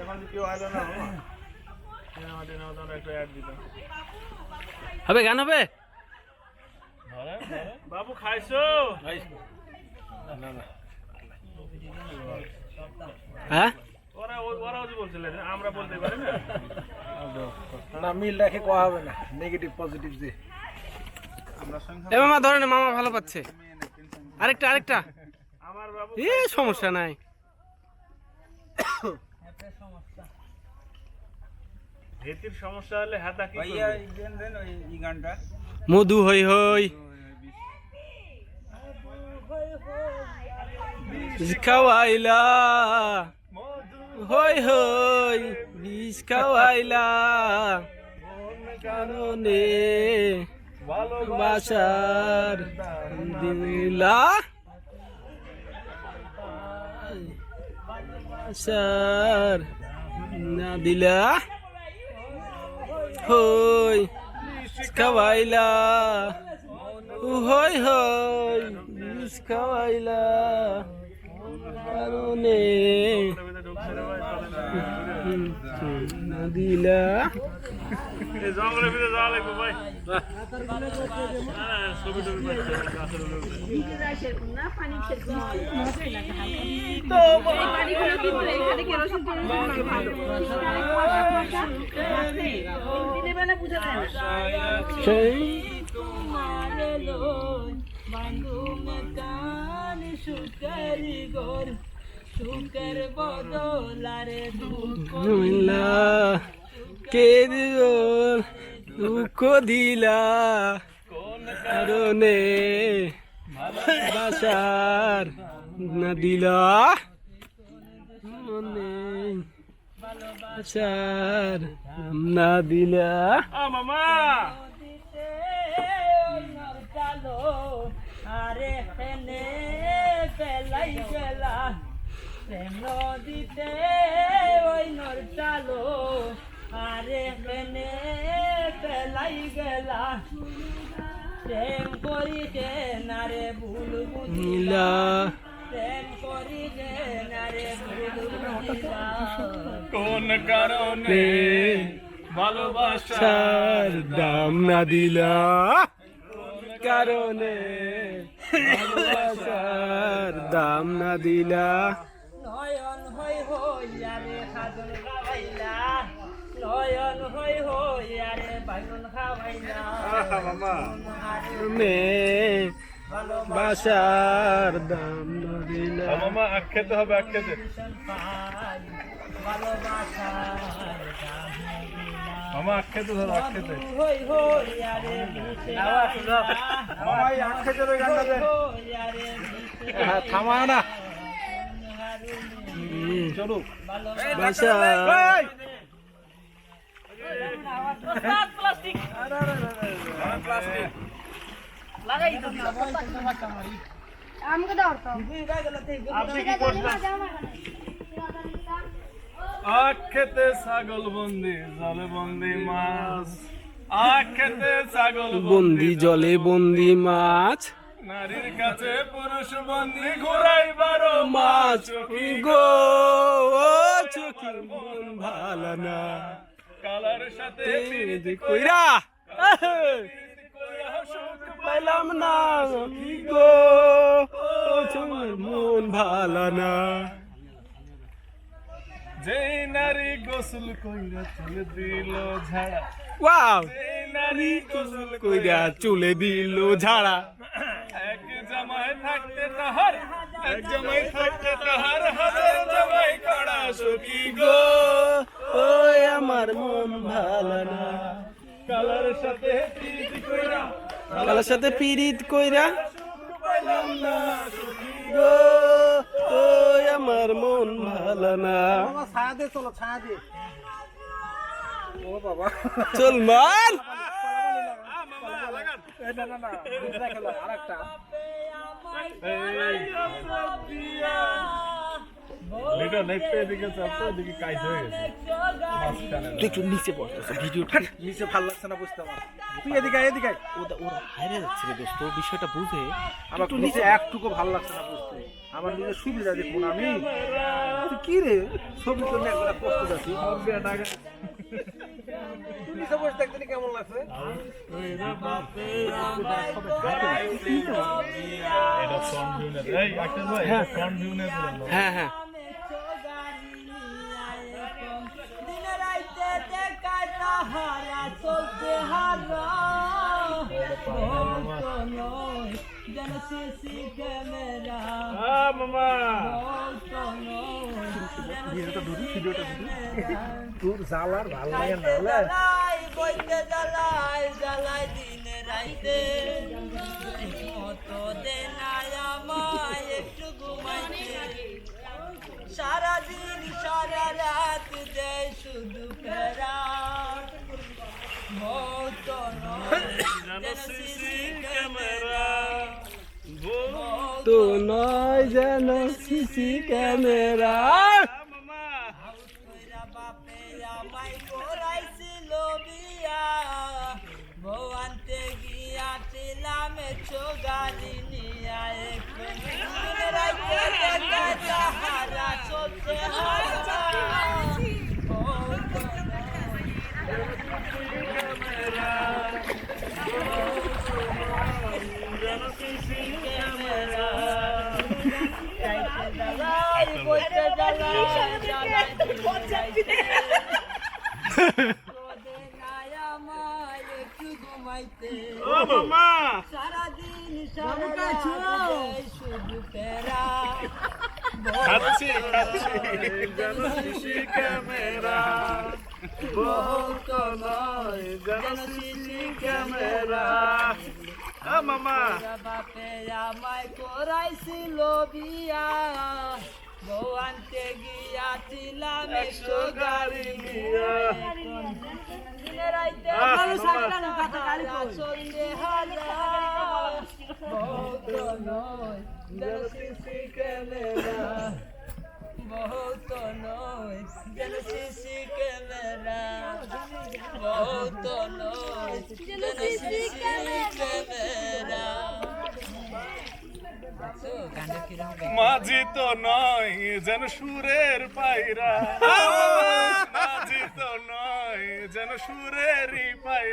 এখন কেউ না হবে গান হবে? বাবু খাইছো। হ্যাঁ? না। না মিল রেখে কোয়া হবে না নেগেটিভ পজিটিভ যে। এ মামা ধরে নে, মামা ভালো পাচ্ছে। আরেকটা আরেকটা। আমার বাবু এ সমস্যা নাই। সমস্যা হলে মধু হই হই। খাওয়াইলা হই হই বিষ খাওয়াইলা কারণে বাসার দিলা বাসার না দিলা হই খাওয়াইলা হই হই বিষ খাওয়াইলা কারণে দিলা এই জঙ্গলের উপরে। সেই সুখের বদলারে দুঃখ মিলা কে দিল দুঃখ দিলা? কারণে বাসার না দিলা? মনে বাসার না দিলা? মামা! আরে হেনে গেলা। প্রেম নদীতে ওই নর চালো আরে পেলাই গেলা। প্রেম করি যে নারে ভুল বুঝিলা। প্রেম করি যে নারে ভুল বুঝিলা। কোন কারণে নে ভালোবাসা সার দাম না দিলা। কারণে ভালোবাসার দাম না দিলা। নয়ন হই হই আরে খাদন খাওয়াইলা। নয়ন হই হই আরে বাইগন খাওয়াইলা। মামা। মে বাসার দাম না দিলা। মামা আখ খেতে হবে পাই ভালোবাসার দাম মামা আখ খেতে ধরো হই হই আরে মিশে মামা এই আখ খেতে গানটা আরে মিশে হ্যাঁ, থামা না হুম, চলুক বাসার প্লাস্টিক লাগাই তো আমাকে দাও তো আপনি কি করছেন আখ খেতে ছাগল বন্দি জলে বন্দি মাছ। আখ খেতে ছাগল বন্দি জলে বন্দি মাছ। নারীর কাছে পুরুষ বন্দি ঘোরাই বারো মাছ। গো ও চোখে মন ভালো না কালার সাথে পিরিতি কইরা পাইলাম না কি গো ও চোখে মন ভালো না যেই নারী গোসল কইরা তুলে দিল ঝাড়া। ওয়াও। যেই নারী গোসল কইরা চুলে দিল ঝাড়া। এক জামাই থাকতে তাহার এক থাকতে তাহার হাজার জামাই কড়া সখী গো। ও আমার মন ভালো না। কালার সাথে প্রীতি কইরা। কালার সাথে পিরিত কইরা। পাইলাম না সখী গো। আমার মন ভালো না। চল মার। নিচে পড়তেছে নিচে না বুঝতে এদিকে এদিকে ওরা যাচ্ছে বিষয়টা বুঝে। একটু নিচে একটুকু ভালো লাগছে না বুঝতে আমার নিজের সুবিধা দেখুন আমি কি রে? ছবি তো নিয়ে একবার কষ্ট যাচ্ছি তুই নিচে বসে দেখতে কেমন লাগছে? হ্যাঁ। ফ্রন্ট ভালো লাগে না হলে জ্বালাই বইতে জ্বালাই জ্বালাই দিনে রাইতে মতো দে আমায় একটু ঘুমাইতে সারাদিন সারা রাত দেয় শুধু ফেরা মতো নয় তো নয় যেন সিসি ক্যামেরা। সারাদিন শুধু ফেরা খাচ্ছি খাচ্ছি ক্যামেরা বহুত নয় সিসি ক্যামেরা মামা বাপে আমায় করাইছিল বিয়া বউ আনতে গিয়াছিলাম একশো গাড়ি নিয়ে। দিনে রাইতে চলতে হারা বহুত নয় সিসি ক্যামেরা বহুত নয় যেন সিসি ক্যামেরা বহুত নয় যেন সিসি ক্যামেরা মাঝি তো নয় যেন সুরের পায়রা। মাঝি তো নয় যেন সুরেরই পায়রা।